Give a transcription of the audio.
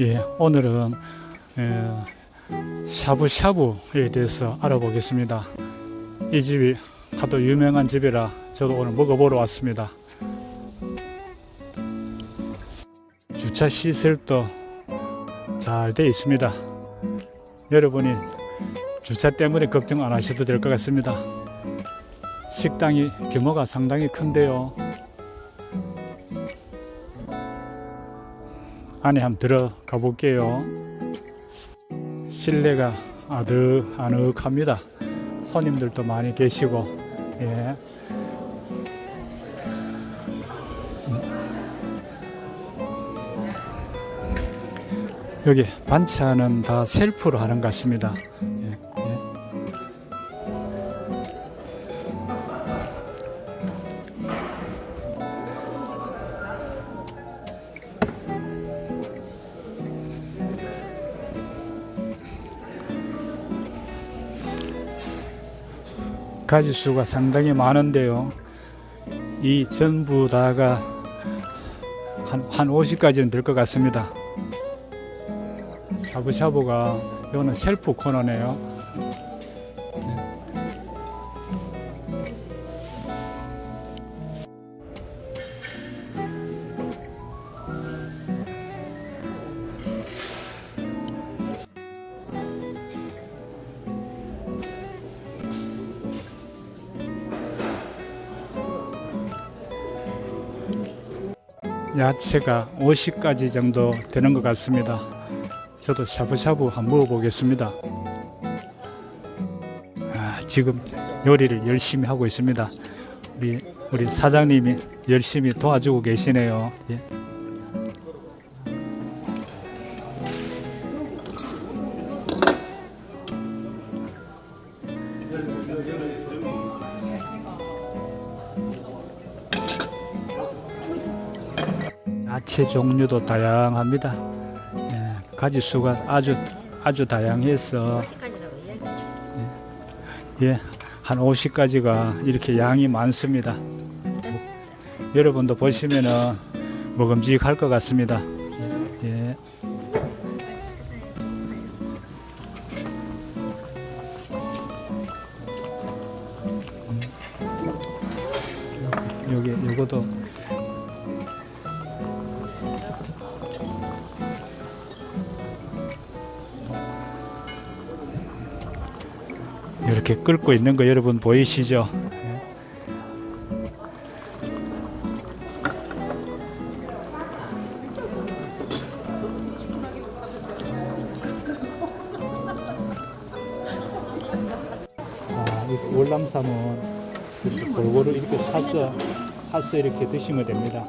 예, 오늘은 에, 샤브샤브에 대해서 알아보겠습니다. 이 집이 하도 유명한 집이라 저도 오늘 먹어보러 왔습니다. 주차 시설도 잘돼 있습니다. 여러분이 주차 때문에 걱정 안 하셔도 될 것 같습니다. 식당이 규모가 상당히 큰데요. 안에 한번 들어가 볼게요. 실내가 아득 아늑합니다. 손님들도 많이 계시고, 예. 여기 반찬은 다 셀프로 하는 것 같습니다. 가지수가 상당히 많은데요. 이 전부 다가 한, 한 50까지는 될 것 같습니다. 샤브샤브가 이거는 셀프 코너네요. 야채가 50가지 정도 되는 것 같습니다. 저도 샤브샤브 한번 먹어보겠습니다. 아, 지금 요리를 열심히 하고 있습니다. 우리 우리 사장님이 열심히 도와주고 계시네요. 예. 야채 종류도 다양합니다. 예, 가지 수가 아주 아주 다양해서 50까지라고 이야기했죠. 예, 한 50가지가 이렇게 양이 많습니다. 여러분도 보시면은 먹음직할 것 같습니다. 예. 여기 요거도 이렇게 끓고 있는 거 여러분 보이시죠? 아, 이렇게 골고루 이렇게 사서 사서 이렇게 드시면 됩니다.